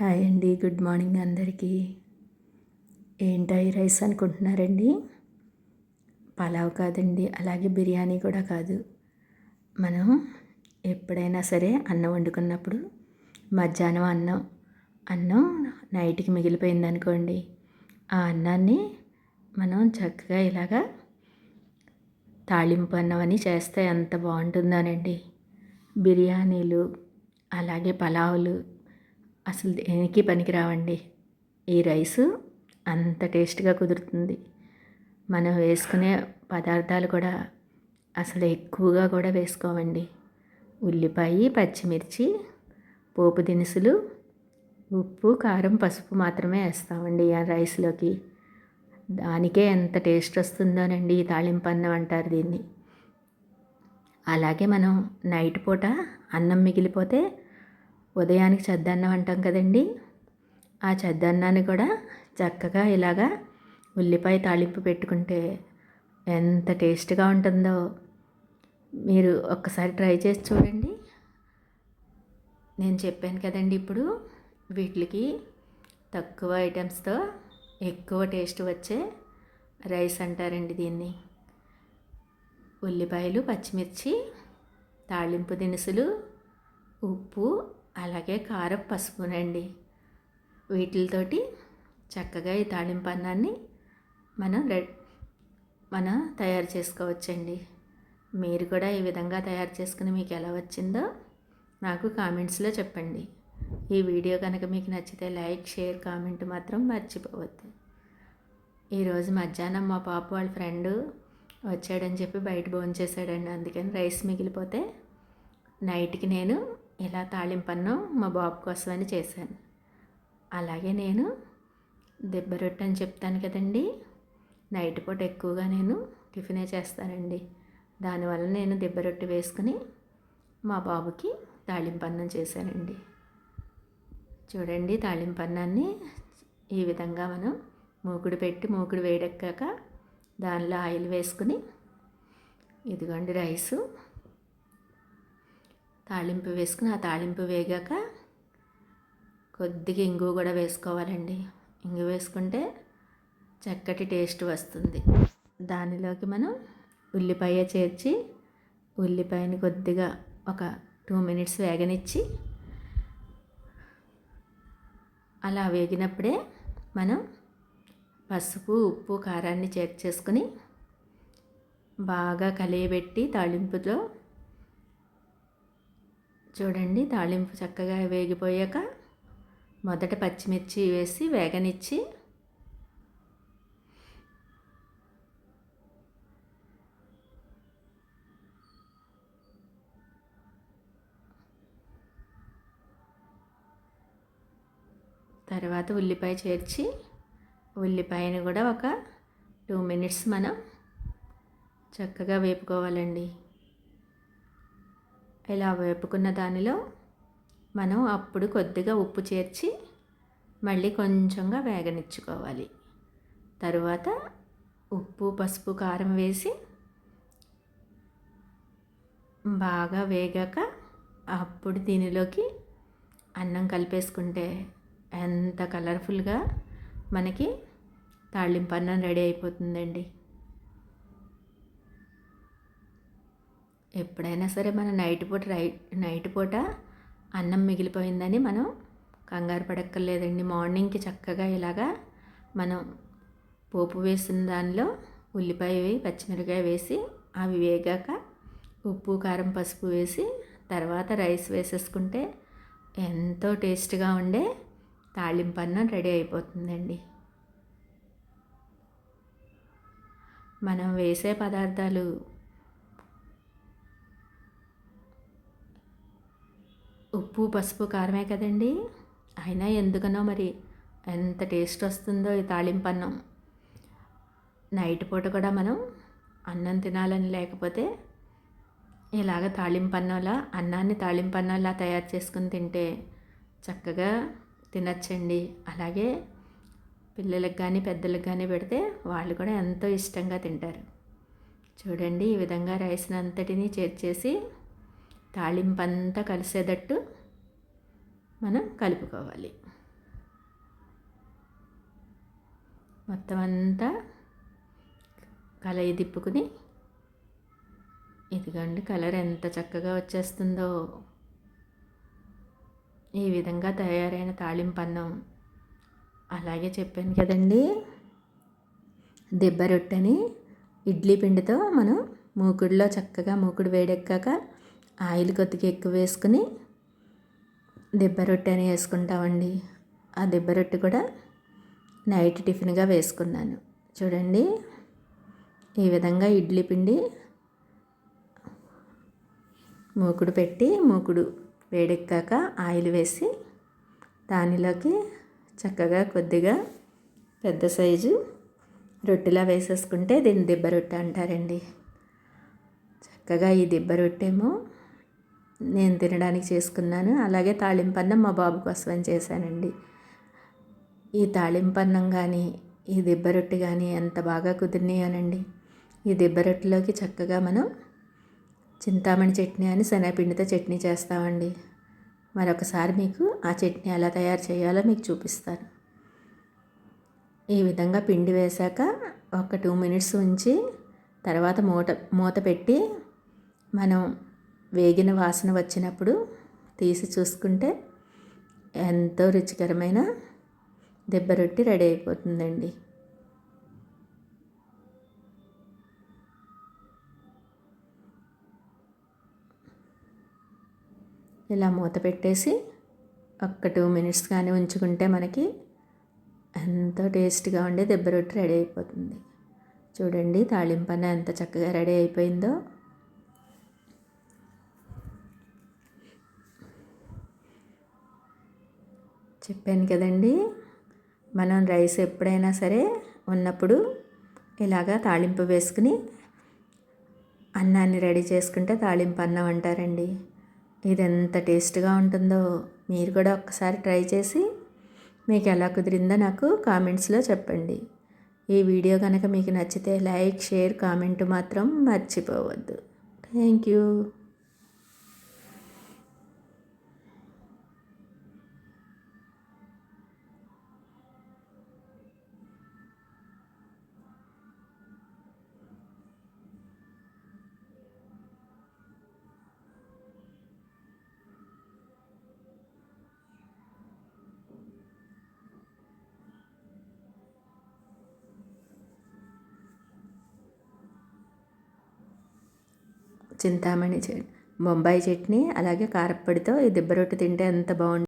Hi అండి good morning అందరికీ. ఏంటో ఈ రైస్ అనుకుంటున్నారండి? పలావ్ కాదండి అలాగే బిర్యానీ కూడా కాదు. మనం ఎప్పుడైనా సరే అన్నం వండుకున్నప్పుడు మధ్యాహ్నం అన్నం అన్నం నైట్కి మిగిలిపోయింది అనుకోండి ఆ అన్నాన్ని మనం చక్కగా ఇలాగా తాళింపు అన్నం అని చేస్తే ఎంత బాగుంటుందోనండి. బిర్యానీలు అలాగే పలావులు అసలు దేనికి పనికిరావండి? ఈ రైసు అంత టేస్ట్గా కుదురుతుంది. మనం వేసుకునే పదార్థాలు కూడా అసలు ఎక్కువగా కూడా వేసుకోవండి. ఉల్లిపాయ పచ్చిమిర్చి పోపు దినుసులు ఉప్పు కారం పసుపు మాత్రమే వేస్తామండి ఆ రైస్లోకి. దానికే ఎంత టేస్ట్ వస్తుందోనండి ఈ తాళింపు అన్నం అంటారు దీన్ని. అలాగే మనం నైట్ పూట అన్నం మిగిలిపోతే ఉదయానికి చద్దన్నం అంటాం కదండి. ఆ చద్దన్నాన్ని కూడా చక్కగా ఇలాగా ఉల్లిపాయ తాళింపు పెట్టుకుంటే ఎంత టేస్ట్గా ఉంటుందో మీరు ఒక్కసారి ట్రై చేసి చూడండి. నేను చెప్పాను కదండి ఇప్పుడు వీటికి తక్కువ ఐటమ్స్తో ఎక్కువ టేస్ట్ వచ్చే రైస్ అంటారండి దీన్ని. ఉల్లిపాయలు పచ్చిమిర్చి తాళింపు దినుసులు ఉప్పు అలాగే కారం పసుపునండి. వీటితోటి చక్కగా ఈ తాళింపు అన్నాన్ని మనం రెడ్ మనం తయారు చేసుకోవచ్చండి. మీరు కూడా ఈ విధంగా తయారు చేసుకుని మీకు ఎలా వచ్చిందో నాకు కామెంట్స్లో చెప్పండి. ఈ వీడియో కనుక మీకు నచ్చితే లైక్ షేర్ కామెంట్ మాత్రం మర్చిపోవద్దు. ఈరోజు మధ్యాహ్నం మా పాప వాళ్ళ ఫ్రెండ్ వచ్చాడని చెప్పి బయట భోంచేశాడండి. అందుకని రైస్ మిగిలిపోతే నైట్కి నేను ఇలా తాళింపన్నం మా బాబు కోసమని చేశాను. అలాగే నేను దెబ్బ రొట్టె అని చెప్తాను కదండి. నైట్ పూట ఎక్కువగా నేను టిఫినే చేస్తానండి. దానివల్ల నేను దెబ్బ రొట్టె వేసుకుని మా బాబుకి తాళింపన్నం చేశానండి. చూడండి తాళింపన్నాన్ని ఈ విధంగా మనం మూకుడు పెట్టి మూకుడు వేడెక్కాక దానిలో ఆయిల్ వేసుకుని ఇదిగోండి రైసు. తాళింపు వేసుకుని ఆ తాళింపు వేగాక కొద్దిగా ఇంగు కూడా వేసుకోవాలండి. ఇంగు వేసుకుంటే చక్కటి టేస్ట్ వస్తుంది. దానిలోకి మనం ఉల్లిపాయ చేర్చి ఉల్లిపాయని కొద్దిగా ఒక టూ మినిట్స్ వేగనిచ్చి అలా వేగినప్పుడే మనం పసుపు ఉప్పు కారాన్ని చేర్చేసుకుని బాగా కలియబెట్టి తాళింపులో చూడండి తాళింపు చక్కగా వేగిపోయాక మొదట పచ్చిమిర్చి వేసి వేగనిచ్చి తర్వాత ఉల్లిపాయ చేర్చి ఉల్లిపాయను కూడా ఒక టూ మినిట్స్ మనం చక్కగా వేపుకోవాలండి. ఇలా వేపుకున్న దానిలో మనం అప్పుడు కొద్దిగా ఉప్పు చేర్చి మళ్ళీ కొంచెంగా వేగనిచ్చుకోవాలి. తరువాత ఉప్పు పసుపు కారం వేసి బాగా వేగాక అప్పుడు దీనిలోకి అన్నం కలిపేసుకుంటే ఎంత కలర్ఫుల్గా మనకి తాళింపు అన్నం రెడీ అయిపోతుందండి. ఎప్పుడైనా సరే మన నైట్ పూట రై నైట్ పూట అన్నం మిగిలిపోయిందని మనం కంగారు పడక్కర్లేదండి. మార్నింగ్కి చక్కగా ఇలాగా మనం పోపు వేసిన దానిలో ఉల్లిపాయ పచ్చిమిరకాయ వేసి అవి వేగాక ఉప్పు కారం పసుపు వేసి తర్వాత రైస్ వేసేసుకుంటే ఎంతో టేస్ట్గా ఉండే తాళింపు అన్నం రెడీ అయిపోతుందండి. మనం వేసే పదార్థాలు ఉప్పు పసుపు కారమే కదండి. అయినా ఎందుకనో మరి ఎంత టేస్ట్ వస్తుందో ఈ తాళింపు అన్నం. నైట్ పూట కూడా మనం అన్నం తినాలని లేకపోతే ఇలాగ తాళింపన్నంలా అన్నాన్ని తాళింపన్నంలా తయారు చేసుకుని తింటే చక్కగా తినచ్చండి. అలాగే పిల్లలకు కానీ పెద్దలకు కానీ పెడితే వాళ్ళు కూడా ఎంతో ఇష్టంగా తింటారు. చూడండి ఈ విధంగా రైస్ని అంతటినీ చేర్చేసి తాళింపంతా కలిసేటట్టు మనం కలుపుకోవాలి. మొత్తం అంతా కలయి తిప్పుకుని ఇదిగండి కలర్ ఎంత చక్కగా వచ్చేస్తుందో. ఈ విధంగా తయారైన తాళింపన్నం. అలాగే చెప్పాను కదండి దెబ్బ రొట్టెని ఇడ్లీ పిండితో మనం మూకుడులో చక్కగా మూకుడు వేడెక్కాక ఆయిల్ కొద్దిగా ఎక్కువ వేసుకుని దిబ్బ రొట్టె అని వేసుకుంటామండి. ఆ దిబ్బ రొట్టె కూడా నైట్ టిఫిన్గా వేసుకున్నాను. చూడండి ఈ విధంగా ఇడ్లీ పిండి మూకుడు పెట్టి మూకుడు వేడెక్కాక ఆయిల్ వేసి దానిలోకి చక్కగా కొద్దిగా పెద్ద సైజు రొట్టెలా వేసేసుకుంటే దీన్ని దిబ్బ రొట్టె అంటారండి. చక్కగా ఈ దిబ్బ రొట్టెమో నేను తినడానికి చేసుకున్నాను. అలాగే తాళింపన్నం మా బాబు కోసం చేశానండి. ఈ తాళింపన్నం కానీ ఈ దిబ్బ రొట్టె కానీ ఎంత బాగా కుదిరినాయోనండి. ఈ దిబ్బ రొట్టెలోకి చక్కగా మనం చింతామణి చట్నీ అని శనగపిండితో చట్నీ చేస్తామండి. మరొకసారి మీకు ఆ చట్నీ ఎలా తయారు చేయాలో మీకు చూపిస్తాను. ఈ విధంగా పిండి వేశాక ఒక టూ మినిట్స్ ఉంచి తర్వాత మూట మూత పెట్టి మనం వేగిన వాసన వచ్చినప్పుడు తీసి చూసుకుంటే ఎంతో రుచికరమైన దెబ్బ రొట్టి రెడీ అయిపోతుందండి. ఇలా మూత పెట్టేసి ఒక్క టూ మినిట్స్ కానీ ఉంచుకుంటే మనకి ఎంతో టేస్ట్గా ఉండే దెబ్బ రొట్టి రెడీ అయిపోతుంది. చూడండి తాళింపన్న ఎంత చక్కగా రెడీ అయిపోయిందో. చెప్పాను కదండి. మనం రైస్ ఎప్పుడైనా సరే ఉన్నప్పుడు ఇలాగా తాళింపు వేసుకుని అన్నాన్ని రెడీ చేసుకుంటే తాళింపు అన్నం అంటారండి. ఇది ఎంత టేస్ట్గా ఉంటుందో మీరు కూడా ఒక్కసారి ట్రై చేసి మీకు ఎలా కుదిరిందో నాకు కామెంట్స్లో చెప్పండి. ఈ వీడియో కనుక మీకు నచ్చితే లైక్ షేర్ కామెంట్ మాత్రం మర్చిపోవద్దు. థ్యాంక్ యూ చింతామణి బొంబాయి చట్నీ అలాగే కారప్పొడితో ఈ దిబ్బ రొట్టె తింటే ఎంత బాగుంటుంది.